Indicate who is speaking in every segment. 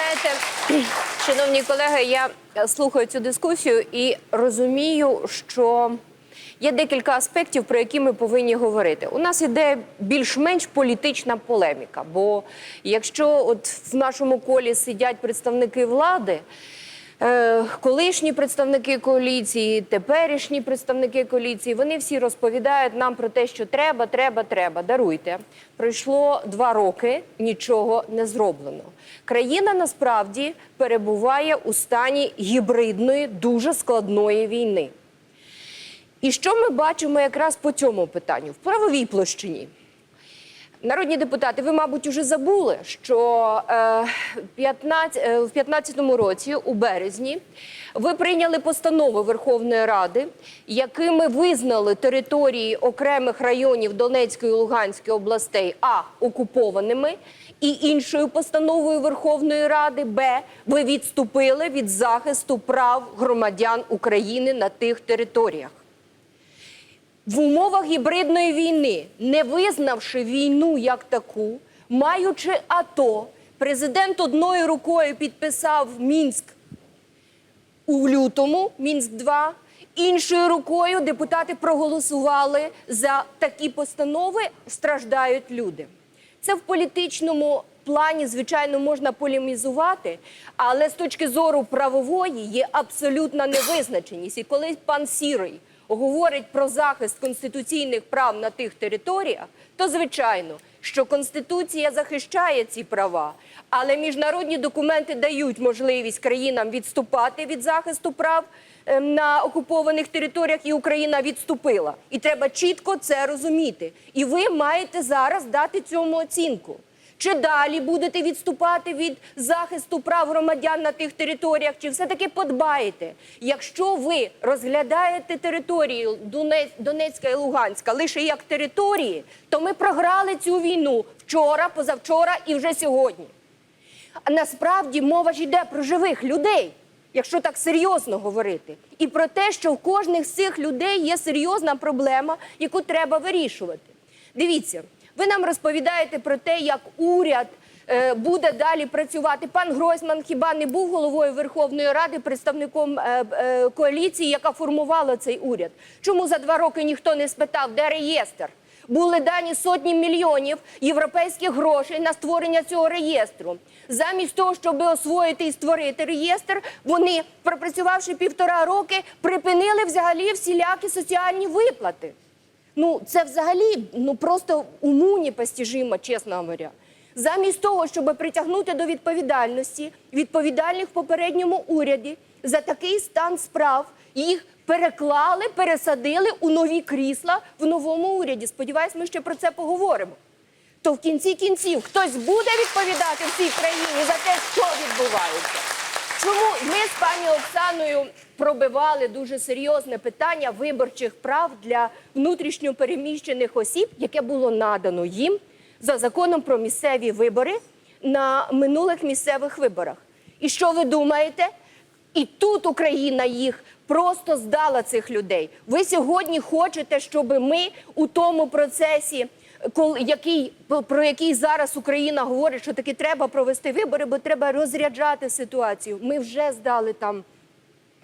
Speaker 1: знаєте, шановні колеги, я слухаю цю дискусію і розумію, що є декілька аспектів, про які ми повинні говорити. У нас іде більш-менш політична полеміка. Бо якщо от в нашому колі сидять представники влади. Е, Колишні представники коаліції, теперішні представники коаліції, вони всі розповідають нам про те, що треба, треба, треба. Даруйте. Пройшло два роки, нічого не зроблено. Країна насправді перебуває у стані гібридної, дуже складної війни. І що ми бачимо якраз по цьому питанню в правовій площині? Народні депутати, ви, мабуть, уже забули, що е, 15, е, в 2015 році, у березні, ви прийняли постанови Верховної Ради, якими визнали території окремих районів Донецької і Луганської областей а окупованими, і іншою постановою Верховної Ради Б ви відступили від захисту прав громадян України на тих територіях в умовах гібридної війни, не визнавши війну як таку, маючи АТО, президент одною рукою підписав Мінськ у лютому, Мінськ 2 іншою рукою депутати проголосували за такі постанови. Страждають люди. Це в політичному плані, звичайно, можна полемізувати, але з точки зору правової є абсолютна невизначеність. І коли пан Сірий говорить про захист конституційних прав на тих територіях, то звичайно, що Конституція захищає ці права, але міжнародні документи дають можливість країнам відступати від захисту прав ем, на окупованих територіях, і Україна відступила. І треба чітко це розуміти. І ви маєте зараз дати цьому оцінку. Чи далі будете відступати від захисту прав громадян на тих територіях, чи все-таки подбаєте? Якщо ви розглядаєте території Донецька і Луганська лише як території, то ми програли цю війну вчора, позавчора і вже сьогодні. А насправді мова ж йде про живих людей, якщо так серйозно говорити, і про те, що в кожних з цих людей є серйозна проблема, яку треба вирішувати. Дивіться, ви нам розповідаєте про те, як уряд е, буде далі працювати. Пан Гройсман хіба не був головою Верховної Ради, представником е, е, коаліції, яка формувала цей уряд? Чому за два роки ніхто не спитав, де реєстр? Були дані сотні мільйонів європейських грошей на створення цього реєстру. Замість того, щоб освоїти і створити реєстр, вони, пропрацювавши півтора роки, припинили взагалі всілякі соціальні виплати. Ну, це взагалі ну просто уму непостижимо, чесно говоря. Замість того, щоб притягнути до відповідальності відповідальних в попередньому уряді за такий стан справ, їх переклали, пересадили у нові крісла в новому уряді. Сподіваюсь, ми ще про це поговоримо. То в кінці кінців хтось буде відповідати в цій країні за те, що відбувається. Чому ми з пані Оксаною пробивали дуже серйозне питання виборчих прав для внутрішньопереміщених осіб, яке було надано їм за законом про місцеві вибори на минулих місцевих виборах? І що ви думаєте? І тут Україна їх просто здала цих людей. Ви сьогодні хочете, щоб ми у тому процесі, який про який зараз Україна говорить, що таки треба провести вибори, бо треба розряджати ситуацію. Ми вже здали там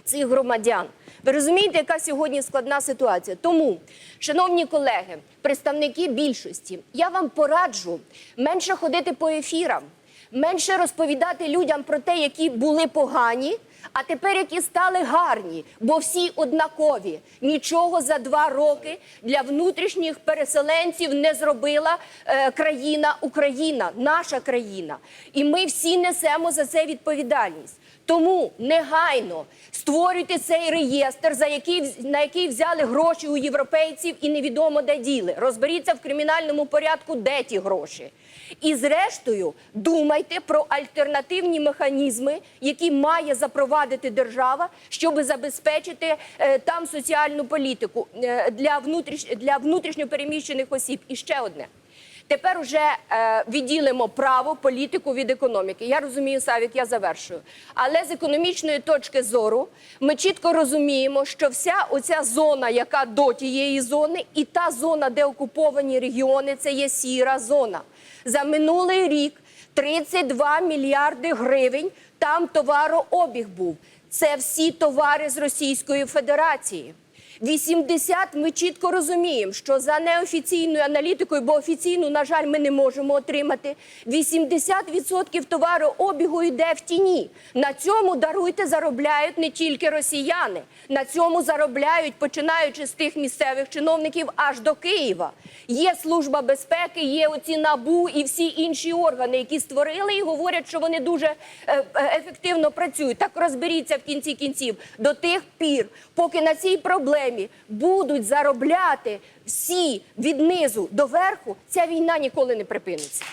Speaker 1: цих громадян. Ви розумієте, яка сьогодні складна ситуація? Тому, шановні колеги, представники більшості, я вам пораджу менше ходити по ефірам, менше розповідати людям про те, які були погані. А тепер які стали гарні, бо всі однакові. Нічого за два роки для внутрішніх переселенців не зробила е, країна Україна, наша країна. І ми всі несемо за це відповідальність. Тому негайно створюйте цей реєстр, за який на який взяли гроші у європейців і невідомо де діли. Розберіться в кримінальному порядку, де ті гроші. І зрештою думайте про альтернативні механізми, які має запровадити держава, щоб забезпечити е, там соціальну політику е, для внутріш для внутрішньопереміщених осіб. І ще одне. Тепер уже е, відділимо право, політику від економіки. Я розумію, Савік, я завершую. Але з економічної точки зору ми чітко розуміємо, що вся оця зона, яка до тієї зони, і та зона, де окуповані регіони, це є сіра зона. За минулий рік 32 мільярди гривень там товарообіг був. Це всі товари з Російської Федерації. 80 ми чітко розуміємо, що за неофіційною аналітикою, бо офіційну, на жаль, ми не можемо отримати. 80% товарообігу йде в тіні. На цьому даруйте заробляють не тільки росіяни. На цьому заробляють, починаючи з тих місцевих чиновників аж до Києва. Є служба безпеки, є оці набу і всі інші органи, які створили і говорять, що вони дуже е, е, ефективно працюють. Так розберіться в кінці кінців до тих пір, поки на цій проблемі будуть заробляти всі від низу до верху, ця війна ніколи не припиниться.